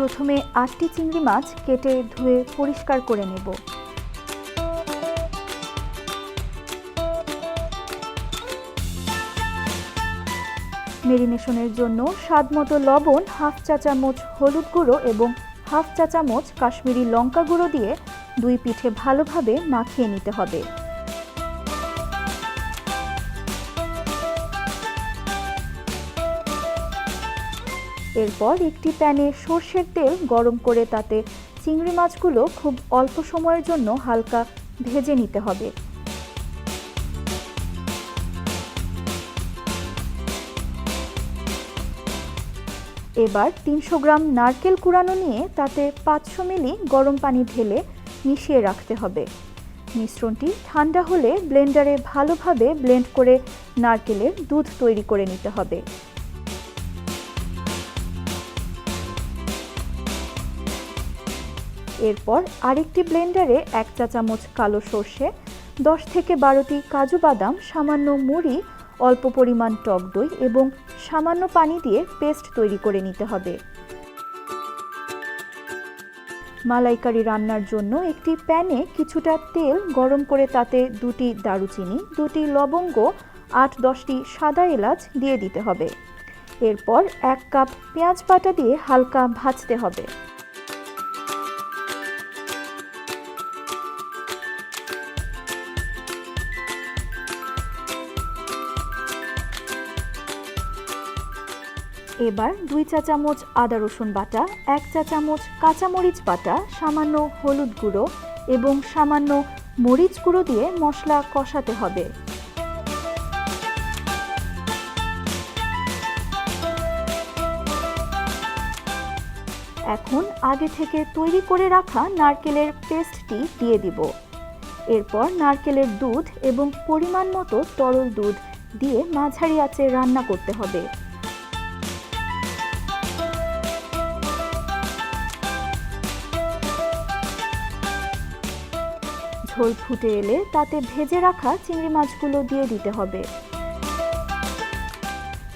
প্রথমে আটটি চিংড়ি মাছ কেটে ধুয়ে পরিষ্কার করে নেব। মেরিনেশনের জন্য স্বাদমতো লবণ, হাফ চা চামচ হলুদ গুঁড়ো এবং হাফ চা চামচ কাশ্মীরি লঙ্কা গুঁড়ো দিয়ে দুই পিঠে ভালোভাবে মাখিয়ে নিতে হবে। এরপর একটি প্যানে সর্ষের তেল গরম করে তাতে চিংড়ি মাছগুলো খুব অল্প সময়ের জন্য হালকা ভেজে নিতে হবে। এবার তিনশো গ্রাম নারকেল কুড়ানো নিয়ে তাতে পাঁচশো মিলি গরম পানি ঢেলে মিশিয়ে রাখতে হবে। মিশ্রণটি ঠান্ডা হলে ব্লেন্ডারে ভালোভাবে ব্লেন্ড করে নারকেলের দুধ তৈরি করে নিতে হবে। এরপর আরেকটি ব্লেন্ডারে এক চা চামচ কালো সর্ষে, দশ থেকে বারোটি কাজু বাদাম, সামান্য মুড়ি, অল্প পরিমাণ টক দই এবং সামান্য পানি দিয়ে পেস্ট তৈরি করে নিতে হবে। মালাইকারি রান্নার জন্য একটি প্যানে কিছুটা তেল গরম করে তাতে দুটি দারুচিনি, দুটি লবঙ্গ, আট দশটি সাদা এলাচ দিয়ে দিতে হবে। এরপর এক কাপ পেঁয়াজ বাটা দিয়ে হালকা ভাজতে হবে। এবার দুই চা চামচ আদা রসুন বাটা, এক চা চামচ কাঁচামরিচ বাটা, সামান্য হলুদ গুঁড়ো এবং সামান্য মরিচ গুঁড়ো দিয়ে মশলা কষাতে হবে। এখন আগে থেকে তৈরি করে রাখা নারকেলের পেস্টটি দিয়ে দিব। এরপর নারকেলের দুধ এবং পরিমাণ মতো তরল দুধ দিয়ে মাঝারি আঁচে রান্না করতে হবে। ঝোল ফুটে এলে তাতে ভেজে রাখা চিংড়ি মাছগুলো দিয়ে দিতে হবে।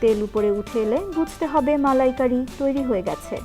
তেল উপরে উঠে এলে বুঝতে হবে মালাইকারি তৈরি হয়ে গেছে।